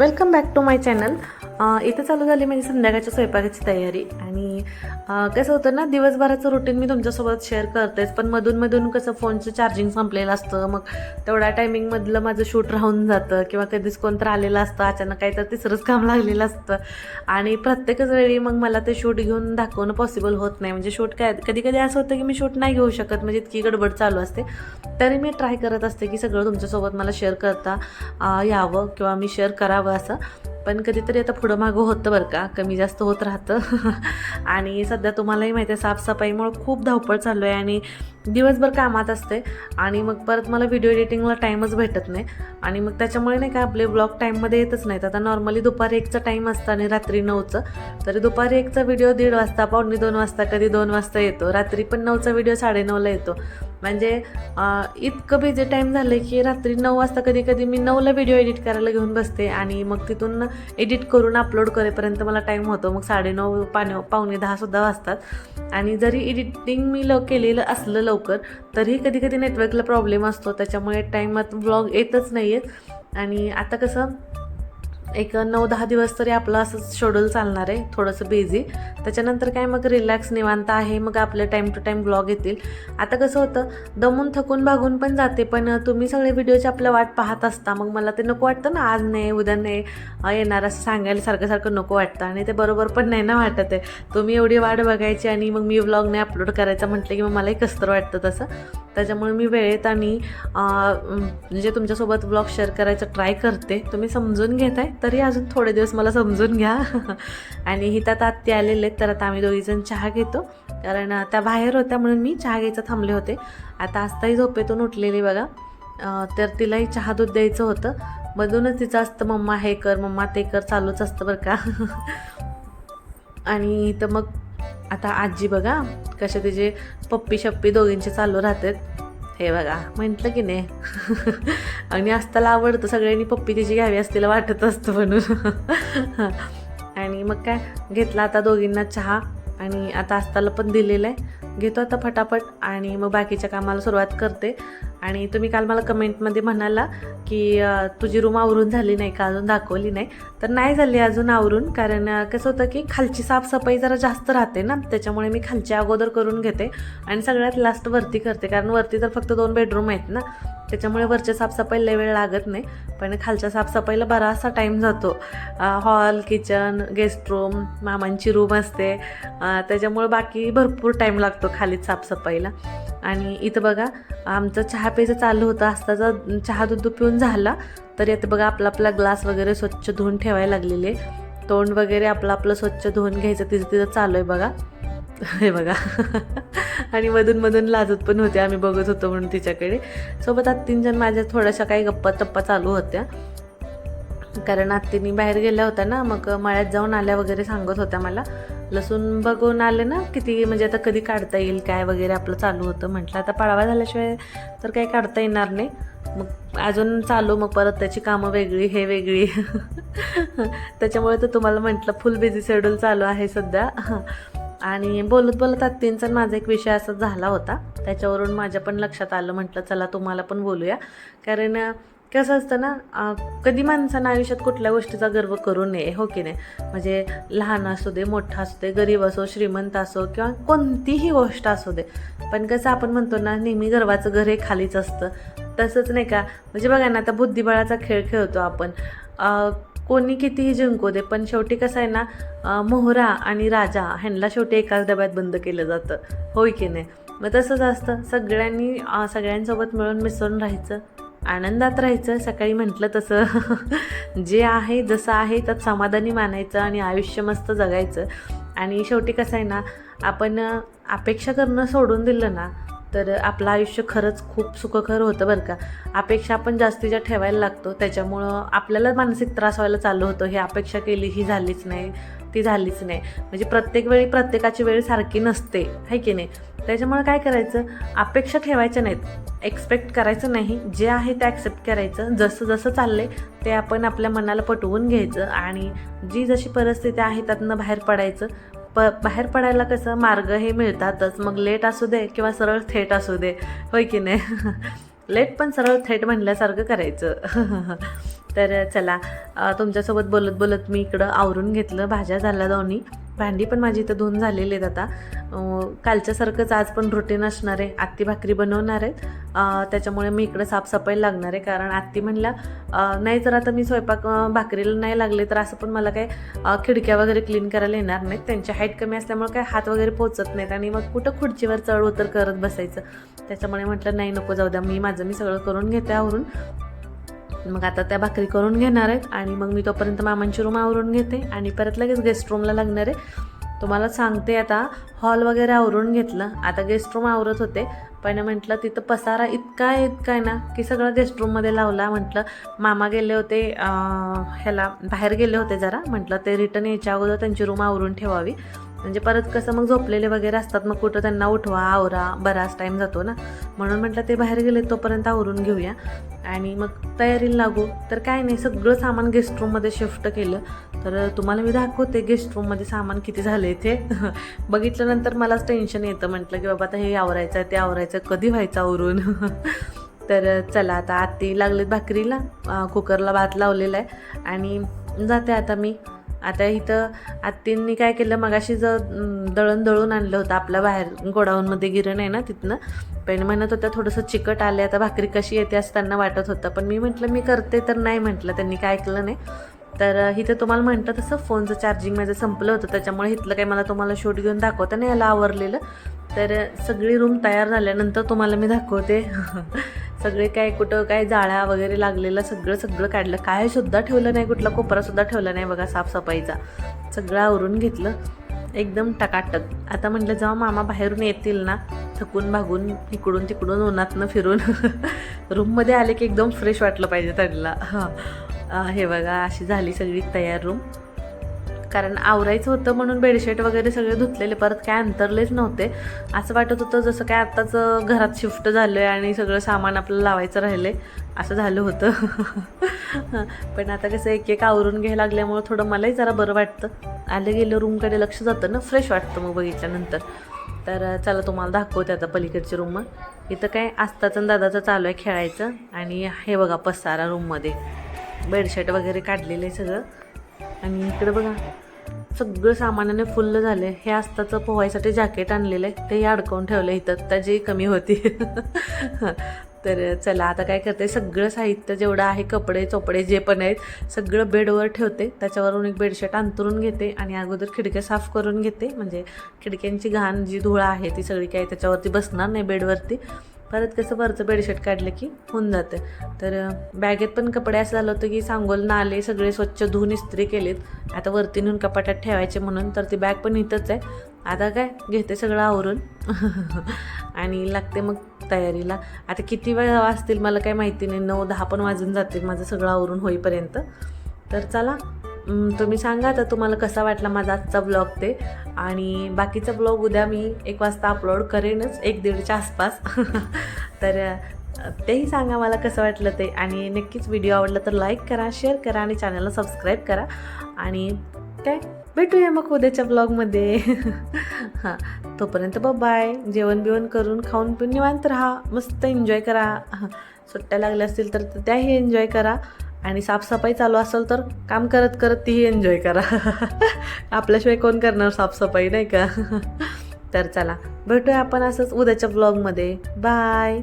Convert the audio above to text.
Welcome back to my channel इथं चालू झाली माझी संध्याकाळच्या स्वयंपाकाची तयारी. आणि कसं होतं ना दिवसभराचं रुटीन मी तुमच्यासोबत शेअर करतेच पण मधून मधून कसं फोनचं चार्जिंग संपलेलं असतं मग तेवढ्या टायमिंगमधलं माझं शूट राहून जातं किंवा कधीच कोणतं आलेलं असतं अचानक काही तर तिसरंच काम लागलेलं असतं. आणि प्रत्येकच वेळी मग मला ते शूट घेऊन दाखवणं पॉसिबल होत नाही. म्हणजे शूट काय कधी कधी असं होतं की मी शूट नाही घेऊ शकत म्हणजे इतकी गडबड चालू असते. तरी मी ट्राय करत असते की सगळं तुमच्यासोबत मला शेअर करता यावं किंवा मी शेअर करावं. असं. पण कधीतरी आता पुढं मागं होतं बरं का. कमी जास्त होत राहतं. आणि सध्या तुम्हालाही माहिती आहे साफसफाईमुळं खूप धावपळ चालू आहे आणि दिवसभर कामात असते. आणि मग परत मला व्हिडिओ एडिटिंगला टाईमच भेटत नाही. आणि मग त्याच्यामुळे नाही का आपले ब्लॉग टाईममध्ये येतच नाहीत. आता नॉर्मली दुपारी एकचा टाईम असतं आणि रात्री नऊचं. तरी दुपारी एकचा व्हिडिओ दीड वाजता पावणे दोन वाजता कधी दोन वाजता येतो. रात्री पण नऊचा व्हिडिओ साडेनऊला येतो. म्हणजे इतकं बिझी टाईम झालं की रात्री नऊ वाजता कधी कधी मी नऊला व्हिडिओ एडिट करायला घेऊन बसते आणि मग तिथून एडिट करून अपलोड करेपर्यंत मला टाईम होतो. मग साडेनऊ पाणी पावणे दहासुद्धा वाजतात. आणि जरी एडिटिंग मी ल केलेलं असलं लवकर तरीही कधी कधी नेटवर्कला प्रॉब्लेम असतो. त्याच्यामुळे टाईमात व्लॉग येतच नाही आहेत आणि आता कसं एक नऊ दहा दिवस तरी आपलं असं शेड्यूल चालणार आहे थोडंसं बिझी त्याच्यानंतर काय मग रिलॅक्स निवांत आहे मग आपले टाईम टू टाईम ब्लॉग येतील. आता कसं होतं दमून थकून भागून पण जाते पण तुम्ही सगळे व्हिडिओची आपल्या वाट पाहत असता मग मला ते नको वाटतं ना आज नाही उद्या नाही येणार असं सांगायला सारखं सारखं नको वाटतं. आणि ते बरोबर पण नाही ना वाटत आहे. तुम्ही एवढी वाट बघायची आणि मग मी व्लॉग नाही अपलोड करायचा म्हटलं की मग मलाही कसतर वाटतं तसं. त्याच्यामुळे मी वेळेत आणि म्हणजे तुमच्यासोबत ब्लॉग शेअर करायचं ट्राय करते. तुम्ही समजून घेताय तरी अजून थोडे दिवस मला समजून घ्या. आणि हितात आत्ते आलेले आहेत तर आता आम्ही दोघीजण चहा घेतो. कारण त्या बाहेर होत्या म्हणून मी चहा घ्यायचं थांबले होते. आता आस्ताही झोपेतून उठलेली बघा. तर तिलाही चहा दूध द्यायचं होतं. मधूनच तिचं असतं मम्मा हे कर मम्मा ते कर चालूच असतं बरं का. आणि इथं मग आता आजी बघा कशा तिचे पप्पी शप्पी दोघींचे चालू राहतात. हे बघा म्हटलं की नाही. आणि आस्ताला आवडतं सगळ्यांनी पप्पी तिची घ्यावी असतेला वाटत असतं म्हणून. आणि मग काय घेतला आता दोघींना चहा आणि आता आस्ताला पण दिलेलं आहे. घेतो आता फटाफट आणि मग बाकीच्या कामाला सुरुवात करते. आणि तुम्ही काल मला कमेंटमध्ये म्हणाला की तुझी रूम आवरून झाली नाही का? अजून दाखवली नाही. तर नाही झाली अजून आवरून कारण कसं होतं की खालची साफसफाई जरा जास्त राहते ना? त्याच्यामुळे मी खालच्या अगोदर करून घेते आणि सगळ्यात लास्ट वरती करते कारण वरती तर फक्त दोन बेडरूम आहेत ना? त्याच्यामुळे वरच्या साफसफाईला वेळ लागत नाही पण खालच्या साफसफाईला बराचसा टाईम जातो. हॉल किचन गेस्ट रूम मामांची रूम असते. त्याच्यामुळे बाकी भरपूर टाईम लागतो खालीच साफसफाईला. आणि इथं बघा आमचं चहा प्यायचं चालू होतं. असताचा चहा दूध पिऊन झाला. तर इथं बघा आपला आपला ग्लास वगैरे स्वच्छ धुवून ठेवायला लागलेले. तोंड वगैरे आपलं आपलं स्वच्छ धुवून घ्यायचं. तिचं तिथं चालू आहे बघा. हे बघा. आणि मधून मधून लाजत पण होते. आम्ही बघत होतो म्हणून तिच्याकडे. सोबत आत्तींजण माझ्या थोड्याशा काही गप्पा टप्पा चालू होत्या. कारण आत्तीनी बाहेर गेल्या होत्या ना. मग मळ्यात जाऊन आल्या वगैरे सांगत होत्या मला. लसूण बघून आले ना किती म्हणजे आता कधी काढता येईल काय वगैरे आपलं चालू होतं म्हटलं. आता पाळवा झाल्याशिवाय तर काही काढता येणार नाही. मग अजून चालू मग परत त्याची कामं वेगळी हे वेगळी. त्याच्यामुळे तर तुम्हाला म्हटलं फुल बिझी शेड्यूल चालू आहे सध्या. आणि बोलत बोलत आत्तींचा माझा एक विषय असा झाला होता. त्याच्यावरून माझ्या पण लक्षात आलं म्हटलं चला तुम्हाला पण बोलूया. कारण कसं असतं ना कधी माणसानं आयुष्यात कुठल्या गोष्टीचा गर्व करू नये हो की नाही? म्हणजे लहान असू दे मोठा असू दे गरीब असो श्रीमंत असो किंवा कोणतीही गोष्ट असू दे. पण कसं आपण म्हणतो ना नेहमी गर्वाचं घर हे खालीच असतं. तसंच नाही का? म्हणजे बघा ना आता बुद्धिबळाचा खेळ खेळतो आपण. कोणी कितीही जिंकू दे पण शेवटी कसं आहे ना मोहरा आणि राजा ह्यांना शेवटी एकाच डब्यात बंद केलं जातं. होय की नाही? मग तसंच असतं. सगळ्यांनी सगळ्यांसोबत मिळून मिसळून राहायचं. आनंदात राहायचं सकाळी म्हटलं तसं. जे आहे जसं आहे त्यात समाधानी मानायचं आणि आयुष्य मस्त जगायचं. आणि शेवटी कसं आहे ना आपण अपेक्षा करणं सोडून दिलं ना तर आपलं आयुष्य खरंच खूप सुखकर होतं बरं का. अपेक्षा आपण जास्तीच्या ठेवायला लागतो त्याच्यामुळं आपल्याला मानसिक त्रास व्हायला चालू होतो. ही अपेक्षा केली ही झालीच नाही ती झालीच नाही. म्हणजे प्रत्येक वेळी प्रत्येकाची वेळ सारखी नसते है की नाही? त्याच्यामुळं काय करायचं? अपेक्षा ठेवायच्या नाहीत. एक्सपेक्ट करायचं नाही. जे आहे ते ॲक्सेप्ट करायचं. जसं जसं चाललंय ते आपण आपल्या मनाला पटवून घ्यायचं आणि जी जशी परिस्थिती आहे त्यातनं बाहेर पडायचं. प बाहेर पडायला कसं मार्ग हे मिळतातच. मग लेट असू दे किंवा सरळ थेट असू दे. होय की नाही? लेट पण सरळ थेट म्हणल्यासारखं करायचं. तर चला तुमच्यासोबत बोलत बोलत मी इकडं आवरून घेतलं भाज्या झाल्या दोन्ही. भांडी पण माझी इथं धुवून झालेली आहेत आता. कालच्यासारखंच आज पण रुटीन असणार आहे. आत्ती भाकरी बनवणार आहेत. त्याच्यामुळे मी इकडं साफसफाई लागणार आहे. कारण आत्ती म्हणल्या नाही जर आता मी स्वयंपाक भाकरीला नाही लागले तर असं पण मला काय खिडक्या वगैरे क्लीन करायला येणार नाहीत. त्यांची हाईट कमी असल्यामुळे काय हात वगैरे पोचत नाहीत आणि मग कुठं खुर्चीवर चढ उतर करत बसायचं? त्याच्यामुळे म्हटलं नाही नको जाऊ द्या. मी माझं मी सगळं करून घेते आवरून. मग आता त्या भाकरी करून घेणार आहेत आणि मग मी तोपर्यंत मामांची रूम आवरून घेते आणि परत लगेच गेस्ट रूमला लागणार आहे. तुम्हाला सांगते आता हॉल वगैरे आवरून घेतलं. आता गेस्ट रूम आवरत होते. पण म्हटलं तिथं पसारा इतका आहे इतका आहे ना की सगळं गेस्ट रूममध्ये लावला. म्हटलं मामा गेले होते ह्याला बाहेर गेले होते जरा. म्हटलं ते रिटर्न यायच्या अगोदर त्यांची रूम आवरून ठेवावी. म्हणजे परत कसं मग झोपलेले वगैरे असतात मग कुठं त्यांना उठवा आवरा बराच टाईम जातो ना. म्हणून म्हटलं ते बाहेर गेले तोपर्यंत आवरून घेऊया. आणि मग तयारीला लागू. तर काय नाही सगळं सामान गेस्ट रूममध्ये शिफ्ट केलं. तर तुम्हाला मी दाखवते गेस्ट रूममध्ये सामान किती झालं ते बघितल्यानंतर मलाच टेन्शन येतं. म्हटलं की बाबा आता हे आवरायचं आहे ते आवरायचं आहे, कधी व्हायचं आवरून? तर चला आता आत्ती लागलेत भाकरीला. कुकरला भात लावलेला आहे. आणि जाते आता मी. आता इथं आत्तींनी काय केलं मगाशी ज दळण दळून आणलं होतं आपल्या बाहेर गोडाऊनमध्ये गिरण आहे ना तिथनं पण म्हणत होत्या थोडंसं चिकट आले आता भाकरी कशी येते असं त्यांना वाटत होतं पण मी म्हटलं मी करते तर नाही म्हटलं त्यांनी काय ऐकलं नाही. तर इथं तुम्हाला म्हटलं तसं फोनचं चार्जिंग माझं संपलं होतं त्याच्यामुळे इथलं काही मला तुम्हाला शूट घेऊन दाखवता नाही याला आवरलेलं. तर सगळी रूम तयार झाल्यानंतर तुम्हाला मी दाखवते. सगळे काय कुठं काय जाळ्या वगैरे लागलेलं सगळं सगळं काढलं. काय सुद्धा ठेवलं नाही कुठला कोपरासुद्धा ठेवला नाही बघा साफसफाईचा. सगळं आवरून घेतलं. एकदम टकाटक. आता म्हटलं जेव्हा मामा बाहेरून येतील ना थकून भागून इकडून तिकडून उन्हातनं फिरून रूममध्ये आले की एकदम फ्रेश वाटलं पाहिजे त्यांना. हां हे बघा अशी झाली सगळी तयार रूम कारण आवरायचं होतं म्हणून बेडशीट वगैरे सगळे धुतलेले परत काय अंतरलेच नव्हते. असं वाटत होतं जसं काय आत्ताच घरात शिफ्ट झालं आहे आणि सगळं सामान आपल्याला लावायचं राहिलं असं झालं होतं. पण आता कसं एक एक आवरून घ्यायला लागल्यामुळं थोडं मलाही जरा बरं वाटतं. आलं गेलं रूमकडे लक्ष जातं ना फ्रेश वाटतं मग बघितल्यानंतर तर चला तुम्हाला दाखवते आता पलीकडची रूम. इथं काय आस्ताचं दादाचं चालू आहे खेळायचं आणि हे बघा पसारा रूममध्ये. बेडशीट वगैरे काढलेलं आहे सगळं. आणि इकडं बघा सगळं सामानाने फुल्ल झालं आहे हे आस्ताचं पोहायसाठी जॅकेट आणलेलं आहे. तेही अडकवून ठेवलं इथं. त्याची कमी होती. तर चला आता काय करते? सगळं साहित्य जेवढं आहे कपडे चोपडे जे पण आहेत सगळं बेडवर ठेवते. त्याच्यावरून एक बेडशीट अंतरून घेते आणि अगोदर खिडक्या साफ करून घेते. म्हणजे खिडक्यांची घाण जी धुळा आहे ती सगळी काय त्याच्यावरती बसणार नाही बेडवरती. परत कसं वरचं बेडशीट काढलं की होऊन जातं. तर बॅगेत पण कपडे असं झालं होतं की सांगोल नाले सगळे स्वच्छ धुवून इस्त्री केलेत. आता वरती नेऊन कपाटात ठेवायचे म्हणून तर ती बॅग पण इथंच आहे. आता काय घेते सगळं आवरून. आणि लागते मग तयारीला. आता किती वेळ वाजतील मला काही माहिती नाही. नऊ दहा पण वाजून जातील माझं सगळं आवरून होईपर्यंत. तर चला तुम्ही सांगा तर तुम्हाला कसा वाटला माझा आजचा ब्लॉग ते. आणि बाकीचा ब्लॉग उद्या मी एक वाजता अपलोड करेनच एक दीडच्या आसपास. तर तेही सांगा मला कसं वाटलं ते. आणि नक्कीच व्हिडिओ आवडला तर लाईक करा शेअर करा आणि चॅनलला सबस्क्राईब करा. आणि काय? भेटूया मग उद्याच्या ब्लॉगमध्ये हां तोपर्यंत बाय जेवण बिवण करून खाऊन पिऊन निवांत राहा. मस्त एन्जॉय करा. हां, सुट्ट्या लागल्या असतील तर त्याही एन्जॉय करा. आणि साफसफाई चालू असेल तर काम करत करत तीही एन्जॉय करा. आपल्याशिवाय कोण करणार साफसफाई नाही का? तर चला भेटूया आपण असंच उद्याच्या ब्लॉगमध्ये बाय